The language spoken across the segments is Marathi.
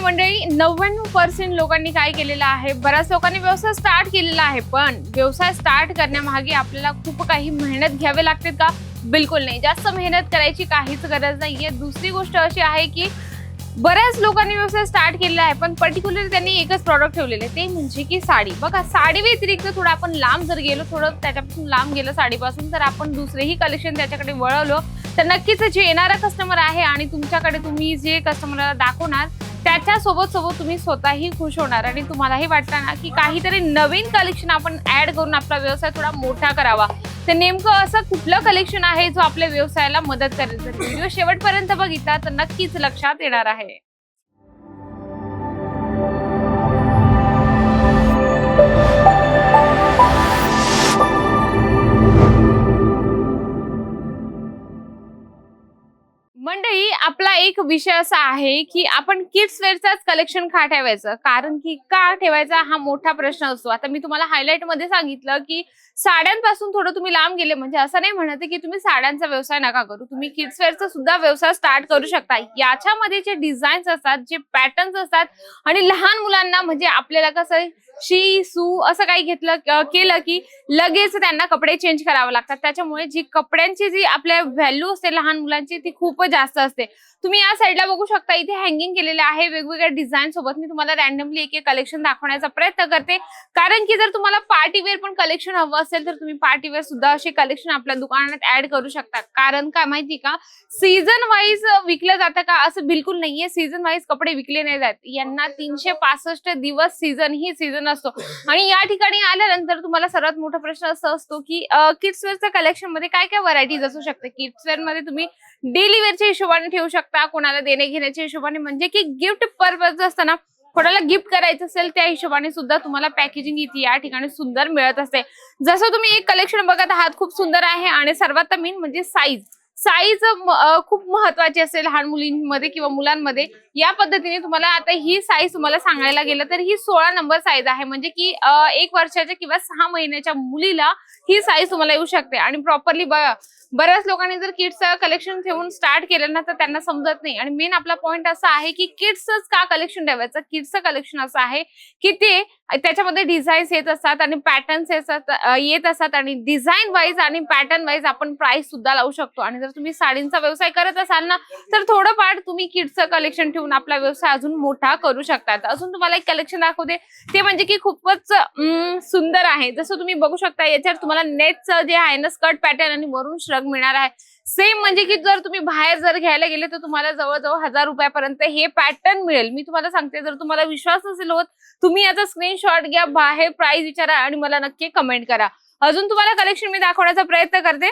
मंडळी नव्याण्णव पर्सेंट लोकांनी काय केलेलं आहे? बऱ्याच लोकांनी व्यवसाय स्टार्ट केलेला आहे पण व्यवसाय स्टार्ट करण्यामागे आपल्याला खूप काही मेहनत घ्यावे लागते का? बिलकुल नाही. जास्त मेहनत करायची काहीच गरज नाहीये. दुसरी गोष्ट अशी आहे की बऱ्याच लोकांनी व्यवसाय स्टार्ट केलेला आहे पण पर्टिक्युलर त्यांनी एकच प्रॉडक्ट ठेवलेले आहे, ते म्हणजे की साडी. बघा साडी व्यतिरिक्त थोडं आपण लांब जर गेलो थोडं त्याच्यापासून लांब गेलं साडीपासून तर आपण दुसरेही कलेक्शन त्याच्याकडे वळवलो तर नक्कीच जे येणारा कस्टमर आहे आणि तुमच्याकडे तुम्ही जे कस्टमरला दाखवणार त्याच्या सोबत सोबत तुम्ही स्वतःही खुश होणार आणि तुम्हालाही वाटतं ना की काहीतरी नवीन कलेक्शन आपण ऍड करून आपला व्यवसाय थोडा मोठा करावा. तर नेमकं असं कुठलं कलेक्शन आहे जो आपल्या व्यवसायाला मदत करेल? जर व्हिडिओ शेवटपर्यंत बघितला तर नक्कीच लक्षात येणार आहे. एक विषय असा आहे की आपण किड्स वेअरचाच कलेक्शन का ठेवायचं? कारण की का ठेवायचा हा मोठा प्रश्न असतो. आता मी तुम्हाला हायलाइटमध्ये सांगितलं की साड्यांपासून थोडं तुम्ही लांब गेले. म्हणजे असं नाही म्हणत की तुम्ही साड्यांचा व्यवसाय नका करू. तुम्ही किड्स वेअरचा सुद्धा व्यवसाय स्टार्ट करू शकता. याच्यामध्ये जे डिझाईन्स असतात जे पॅटर्न्स असतात आणि लहान मुलांना म्हणजे आपल्याला कसं शी सू असं काही घेतलं केलं की लगेच त्यांना कपडे चेंज करावे लागतात. त्याच्यामुळे जी कपड्यांची जी आपल्या व्हॅल्यू असते लहान मुलांची ती खूप जास्त असते. तुम्ही या साईडला बघू शकता. इथे हँगिंग केलेले आहे. वेगवेगळ्या डिझाईन सोबत मी तुम्हाला रॅन्डमली एक एक कलेक्शन दाखवण्याचा प्रयत्न करते. कारण की जर तुम्हाला पार्टीवेअर पण कलेक्शन हवं असेल तर तुम्ही पार्टीवेअर सुद्धा असे कलेक्शन आपल्या दुकानात ऍड करू शकता. कारण काय माहिती का? सीझन वाईज विकलं जातं का? असं बिलकुल नाहीये. सीझन वाईज कपडे विकले नाही जात. यांना तीनशे पासष्ट दिवस सीझन ही सीझन असतो. आणि या ठिकाणी आल्यानंतर तुम्हाला सर्वात मोठा प्रश्न असा असतो की किड्स वेअरच्या कलेक्शनमध्ये काय काय व्हरायटीज असू शकते? किड्स वेअरमध्ये तुम्ही डेली वेअरच्या हिशोबाने ठेवू शकता कोणाला देणे घेण्याच्या हिशोबाने. म्हणजे की गिफ्ट पर्पज असतं ना कोणाला गिफ्ट करायचं असेल त्या हिशोबाने सुद्धा तुम्हाला पॅकेजिंग इथे या ठिकाणी सुंदर मिळत असते. जसं तुम्ही एक कलेक्शन बघत आहात खूप सुंदर आहे आणि सर्वात मेन म्हणजे साईज साईज खूप महत्वाची असेल लहान मुलींमध्ये किंवा मुलांमध्ये. या पद्धतीने तुम्हाला आता ही साईज तुम्हाला सांगायला गेलं तर ही सोळा नंबर साईज आहे. म्हणजे की एक वर्षाच्या किंवा सहा महिन्याच्या मुलीला ही साईज तुम्हाला येऊ शकते. आणि प्रॉपरली बऱ्याच लोकांनी जर किड्सचं कलेक्शन ठेवून स्टार्ट केलं ना तर त्यांना समजत नाही. आणि मेन आपला पॉइंट असा आहे की किड्सच का कलेक्शन ठेवायचं? किड्सचं कलेक्शन असं आहे की ते त्याच्यामध्ये डिझाईन्स येत असतात आणि पॅटर्न्स येत असतात आणि डिझाईन वाईज आणि पॅटर्न वाईज आपण प्राइस सुद्धा लावू शकतो. आणि जर तुम्ही साडींचा व्यवसाय करत असाल ना तर थोडंफार तुम्ही किड्सचं कलेक्शन ठेवून आपला व्यवसाय अजून मोठा करू शकतात. अजून तुम्हाला एक कलेक्शन दाखवते ते म्हणजे की खूपच सुंदर आहे. जसं तुम्ही बघू शकता याच्यावर तुम्हाला नेटचं जे आहे ना स्कर्ट पॅटर्न आणि वरून श्रग मिळणार आहे. सेम म्हणजे की जर तुम्ही बाहेर जर घ्यायला गेले तर तुम्हाला जवळजवळ हजार रुपयापर्यंत हे पॅटर्न मिळेल. मी तुम्हाला सांगते जर तुम्हाला विश्वास नसेल होत तुम्ही याचा स्क्रीनशॉट घ्या बाहेर प्राइस विचारा आणि मला नक्की कमेंट करा. अजून तुम्हाला कलेक्शन मी दाखवण्याचा प्रयत्न करते.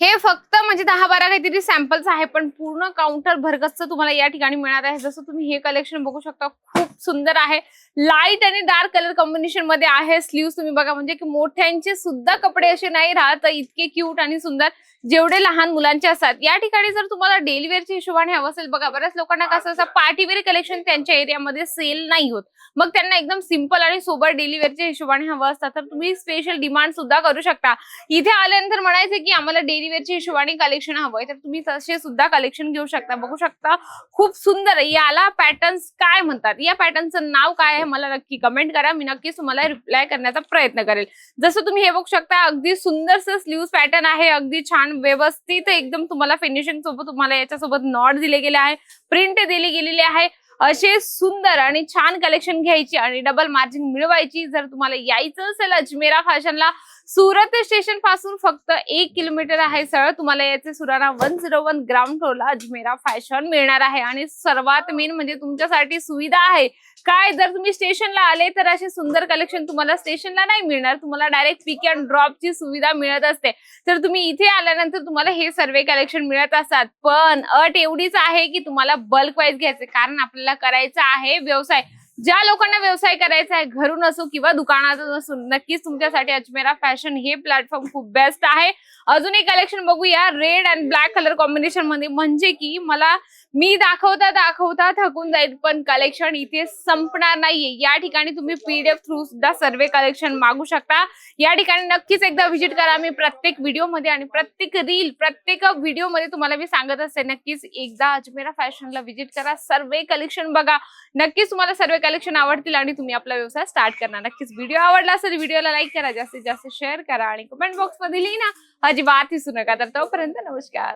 हे फक्त म्हणजे दहा बारा काहीतरी सॅम्पल्स आहे पण पूर्ण काउंटर भरगस्त तुम्हाला या ठिकाणी मिळणार आहे. जसं तुम्ही हे कलेक्शन बघू शकता खूप सुंदर आहे. लाइट आणि डार्क कलर कॉम्बिनेशनमध्ये आहे. स्लीव्ह तुम्ही बघा म्हणजे की मोठ्यांचे सुद्धा कपडे असे नाही राहत इतके क्यूट आणि सुंदर जेवढे लहान मुलांचे असतात. या ठिकाणी जर तुम्हाला डेली वेअरच्या हिशोबाने हवं असेल बघा बऱ्याच लोकांना कसं असं पार्टी वेअर कलेक्शन त्यांच्या एरियामध्ये सेल नाही होत. मग त्यांना एकदम सिंपल आणि सोबर डेली वेअरच्या हिशोबाने हवं असतात तर तुम्ही स्पेशल डिमांड सुद्धा करू शकता. इथे आल्यानंतर म्हणायचं की आम्हाला डेली वेअरच्या हिशोबाने कलेक्शन हवंय तर तुम्ही तसे सुद्धा कलेक्शन घेऊ शकता. बघू शकता खूप सुंदर आहे. याला पॅटर्न्स काय म्हणतात? या पॅटर्नचं नाव काय आहे? मला नक्की कमेंट करा. मी नक्कीच तुम्हाला रिप्लाय करण्याचा प्रयत्न करेल. जसं तुम्ही हे बघू शकता अगदी सुंदरसं स्लीव्ह पॅटर्न आहे. अगदी छान व्यवस्थित एकदम तुम्हाला फिनिशिंग सोबत तुम्हाला याच्यासोबत नॉट दिले गेले आहे. प्रिंट दिली गेलेली आहे. असे सुंदर आणि छान कलेक्शन घ्यायची आणि डबल मार्जिन मिळवायची. जर तुम्हाला यायचं असेल अजमेरा फॅशनला सुरत स्टेशनपासून फक्त एक किलोमीटर आहे सरळ तुम्हाला याचे Surana one zero one ground फ्लोरला Ajmera fashion मिळणार आहे. आणि सर्वात मेन म्हणजे तुमच्यासाठी सुविधा आहे. काय? जर तुम्ही स्टेशनला आले तर असे सुंदर कलेक्शन तुम्हाला स्टेशनला नाही मिळणार. तुम्हाला डायरेक्ट पिक अँड ड्रॉपची सुविधा मिळत असते. तर तुम्ही इथे आल्यानंतर तुम्हाला हे सर्व कलेक्शन मिळत असतात. पण अट एवढीच आहे की तुम्हाला बल्क वाईज घ्यायचे. कारण आपल्याला करायचा आहे व्यवसाय. ज्या लोकांना व्यवसाय करायचा आहे घरून असो किंवा दुकानातून असो नक्कीच तुमच्यासाठी अजमेरा फॅशन हे प्लॅटफॉर्म खूप बेस्ट आहे. अजून एक कलेक्शन बघूया रेड अँड ब्लॅक कलर कॉम्बिनेशनमध्ये. म्हणजे की मला मी दाखवता दाखवता थकून जाईल पण कलेक्शन इथे संपणार नाहीये. या ठिकाणी तुम्ही पीडीएफ थ्रू सुद्धा सर्वे कलेक्शन मागू शकता. या ठिकाणी नक्कीच एकदा व्हिजिट करा. मी प्रत्येक व्हिडिओमध्ये आणि प्रत्येक रील प्रत्येक व्हिडिओमध्ये तुम्हाला मी सांगत असते नक्कीच एकदा अजमेरा फॅशनला व्हिजिट करा. सर्वे कलेक्शन बघा. नक्कीच तुम्हाला सर्वे कलेक्शन आवडतील आणि तुम्ही आपला व्यवसाय स्टार्ट करणार. नक्कीच व्हिडिओ आवडला असेल व्हिडिओला लाईक करा. जास्तीत जास्त शेअर करा आणि कमेंट बॉक्समध्ये लिहिना. अजिबात विसरू नका. तर तोपर्यंत नमस्कार.